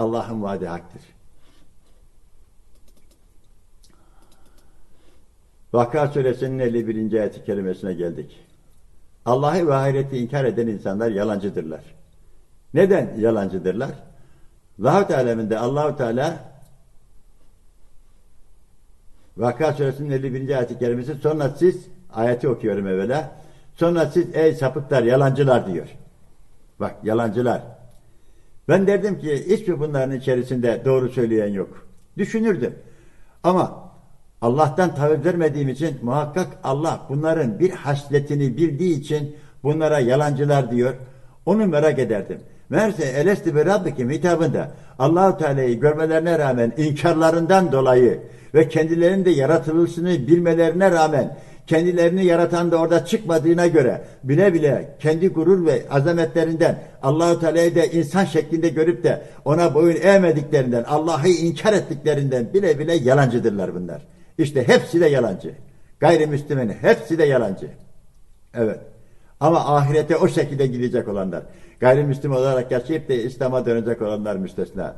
Allah'ın vaadi haktır. Vakıa suresinin 51. ayet-i kerimesine geldik. Allah'ı ve ahireti inkar eden insanlar yalancıdırlar. Neden yalancıdırlar? Lahut aleminde Allahu Teala Vakıa suresinin 51. ayet-i kerimesi sonra siz ayeti okuyorum evvela. Sonra siz ey sapıklar yalancılar diyor. Bak yalancılar. Ben derdim ki hiçbir bunların içerisinde doğru söyleyen yok. Düşünürdüm. Ama Allah'tan taviz vermediğim için muhakkak Allah bunların bir hasletini bildiği için bunlara yalancılar diyor. Onu merak ederdim. Meğerse Elesti bir Rabbikim hitabında Allahu Teala'yı görmelerine rağmen inkarlarından dolayı ve kendilerinin de yaratılışını bilmelerine rağmen kendilerini yaratan da orada çıkmadığına göre bile bile kendi gurur ve azametlerinden Allahu Teala'yı da insan şeklinde görüp de ona boyun eğmediklerinden, Allah'ı inkar ettiklerinden bile bile yalancıdırlar bunlar. İşte hepsi de yalancı. Gayrimüslimin hepsi de yalancı. Evet. Ama ahirete o şekilde gidecek olanlar. Gayrimüslim olarak yaşayıp da İslam'a dönecek olanlar müstesna.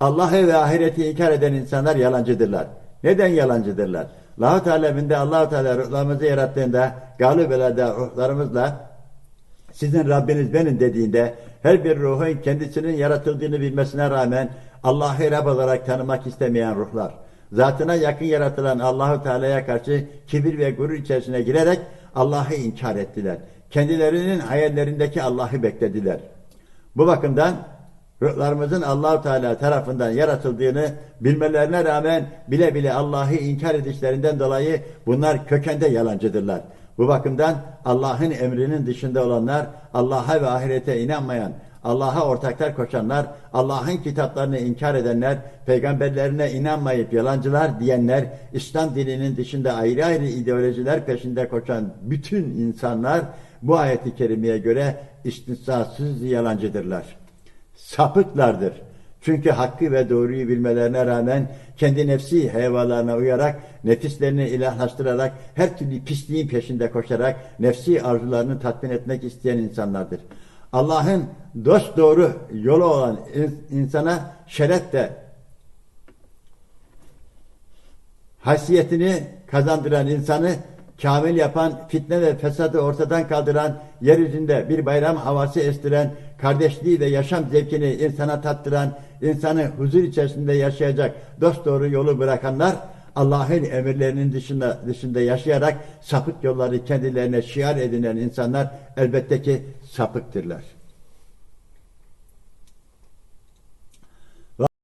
Allah'ı ve ahireti inkar eden insanlar yalancıdırlar. Neden yalancıdırlar? Lahut aleminde allah Teala ruhlarımızı yarattığında galip elede ruhlarımızla sizin Rabbiniz benim dediğinde her bir ruhun kendisinin yaratıldığını bilmesine rağmen Allah'ı Rab olarak tanımak istemeyen ruhlar. Zatına yakın yaratılan Allahu Teala'ya karşı kibir ve gurur içerisine girerek Allah'ı inkar ettiler. Kendilerinin hayallerindeki Allah'ı beklediler. Bu bakımdan ruhlarımızın Allahu Teala tarafından yaratıldığını bilmelerine rağmen bile bile Allah'ı inkar edişlerinden dolayı bunlar kökende yalancıdırlar. Bu bakımdan Allah'ın emrinin dışında olanlar, Allah'a ve ahirete inanmayan, Allah'a ortaklar koşanlar, Allah'ın kitaplarını inkar edenler, peygamberlerine inanmayıp yalancılar diyenler, İslam dininin dışında ayrı ayrı ideolojiler peşinde koşan bütün insanlar bu ayeti kerimeye göre istisnasız yalancıdırlar. Sapıklardır. Çünkü hakkı ve doğruyu bilmelerine rağmen kendi nefsi hevalarına uyarak, nefislerini ilahlaştırarak, her türlü pisliğin peşinde koşarak nefsi arzularını tatmin etmek isteyen insanlardır. Allah'ın dost doğru yolu olan insana şeref de haysiyetini kazandıran insanı kamil yapan, fitne ve fesadı ortadan kaldıran, yeryüzünde bir bayram havası estiren, kardeşliği ve yaşam zevkini insana tattıran, insanı huzur içerisinde yaşayacak dost doğru yolu bırakanlar, Allah'ın emirlerinin dışında, dışında yaşayarak sapık yolları kendilerine şiar edinen insanlar elbette ki sapıktırlar.